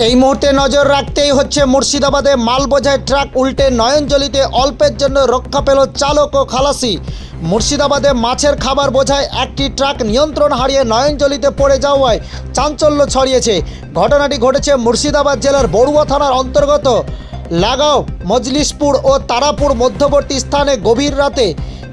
এই মুহূর্তে নজর রাখতেই হচ্ছে মুর্শিদাবাদে মাল বোঝাই ট্রাক উল্টে নয়নজলিতে অল্পের জন্য রক্ষা পেল চালক ও খালাসি। মুর্শিদাবাদে মাছের খাবার বোঝায় একটি ট্রাক নিয়ন্ত্রণ হারিয়ে নয়নজলিতে পড়ে যাওয়ায় চাঞ্চল্য ছড়িয়েছে। ঘটনাটি ঘটেছে মুর্শিদাবাদ জেলার বড়ুয়া থানার অন্তর্গত লাগাও, মজলিশপুর ও তারাপুর মধ্যবর্তী স্থানে গভীর রাতে।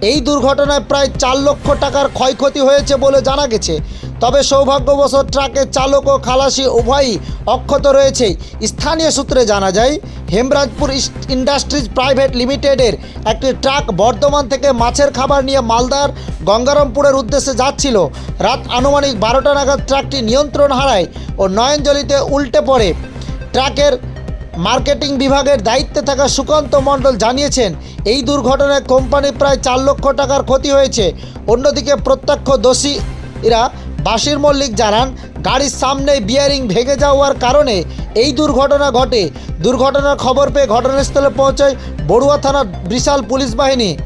এই দুর্ঘটনায় প্রায় চার লক্ষ টাকার ক্ষয়ক্ষতি হয়েছে বলে জানা গেছে। তবে সৌভাগ্যবশত ট্রাকের চালক ও খালাসি উভয়ই অক্ষত রয়েছে। স্থানীয় সূত্রে জানা যায়, হেমরাজপুর ইন্ডাস্ট্রিজ প্রাইভেট লিমিটেডের একটি ট্রাক বর্ধমান থেকে মাছের খাবার নিয়ে মালদার গঙ্গারামপুরের উদ্দেশ্যে যাচ্ছিল। রাত আনুমানিক বারোটা নাগাদ ট্রাকটি নিয়ন্ত্রণ হারায় ও নয়নজলিতে উল্টে পড়ে। ট্রাকের মার্কেটিং বিভাগের দায়িত্বে থাকা সুকান্ত মণ্ডল জানিয়েছেন এই দুর্ঘটনায় কোম্পানি প্রায় চার লক্ষ টাকার ক্ষতি হয়েছে। অন্যদিকে প্রত্যক্ষ দোষীরা বাসির মল্লিক জানান গাড়ির সামনে বিয়ারিং ভেঙে যাওয়ার কারণে এই দুর্ঘটনা ঘটে। দুর্ঘটনার খবর পেয়ে ঘটনাস্থলে পৌঁছায় বড়ুয়া থানার বিশাল পুলিশ বাহিনী।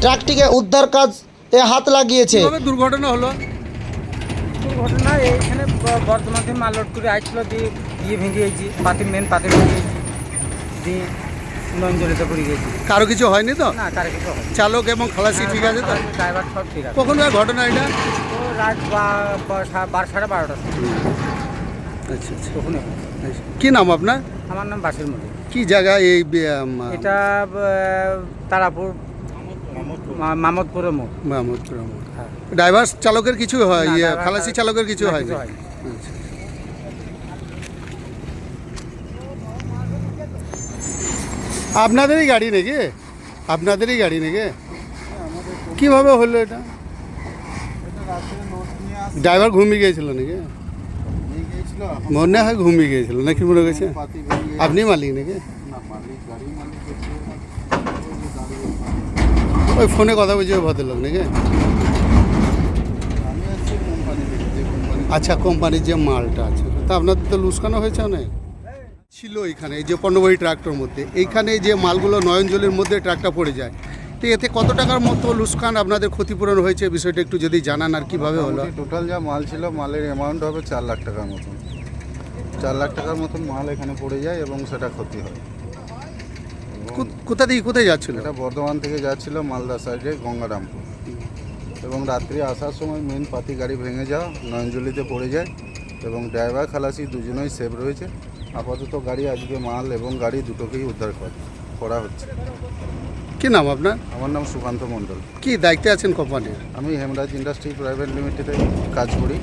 ট্রাকটিকে উদ্ধার কাজে হাত লাগিয়েছে। দুর্ঘটনা হলো? ঘটনা এইখানে ব- বর্ধমান থেকে মাল লোড করে আসছিল দিয়ে দিয়ে ভেঙে গেছি পাতি মেন পাতি ভেঙে গেছি দিয়ে নঞ্জলিতে পড়ে গেছি। কারও কিছু হয়নি তো? না কারে কিছু হয় চালক এবং খালাসি ঠিক আছে তো? ড্রাইভার সব ঠিক আছে। কখন হয় ঘটনা এটা? তো রাত বার সাড়ে বারোটা আচ্ছা আচ্ছা। তখন কি নাম আপনার? আমার নাম বাসির মল্লিক। কি জায়গা এই এটা তারাপুর মা- মামদপুরের মোড়। আমার। হ্যাঁ। ড্রাইভার চালকের কিছু হয় ইয়ে খালাসি চালকের কিছু হয় আচ্ছা। আপনাদেরই গাড়ি নাকি? আপনাদেরই গাড়ি নাকি? কীভাবে হলো এটা? ড্রাইভার ঘুমিয়ে গিয়েছিল নাকি? মনে হয় ঘুমিয়ে গিয়েছিল, নাকি মনে গেছে আপনি মালিক নাকি? ওই ফোনে কথা বলছে ওই ভদ্রলোক নাকি? আচ্ছা কোম্পানির যে মালটা আছে, তা আপনাদের তো লুস্কানো হয়েছে অনেক? ছিল এখানে এই যে পণ্যবাহী ট্রাক্টর মধ্যে এইখানে যে মালগুলো নয়নজলির মধ্যে ট্রাকটা পড়ে যায় তো এতে কত টাকার মতো লুস্কান আপনাদের ক্ষতিপূরণ হয়েছে বিষয়টা একটু যদি জানান আর কীভাবে হলো? টোটাল যা মাল ছিল মালের অ্যামাউন্ট হবে চার লাখ টাকার মতন। চার লাখ টাকার মতন মাল এখানে পড়ে যায় এবং সেটা ক্ষতি হয়। কোথা থেকে কোথায় যাচ্ছিল? এটা বর্ধমান থেকে যাচ্ছিল মালদা সাইডে গঙ্গারামপুর। এবং রাত্রি আসার সময় মেন পাতি গাড়ি ভেঙে যাওয়া নয়নজলিতে পড়ে যায়। এবং ড্রাইভার খালাসি দুজনেই সেভ রয়েছে। আপাতত গাড়ি আজকে মাল এবং গাড়ি দুটোকেই উদ্ধার কর- হচ্ছে। কি নাম আপনার? আমার নাম সুকান্ত মণ্ডল। কি দায়িত্বে আছেন কোম্পানির আমি হেমরাজ ইন্ডাস্ট্রি প্রাইভেট লিমিটেডে কাজ করি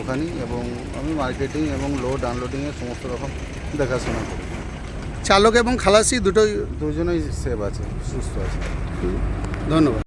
ওখানেই এবং আমি মার্কেটিং এবং লোড আনলোডিংয়ের সমস্ত রকম দেখাশোনা করি। চালক এবং খালাসি দুটোই দুজনেই সেভ আছে সুস্থ আছে। ধন্যবাদ।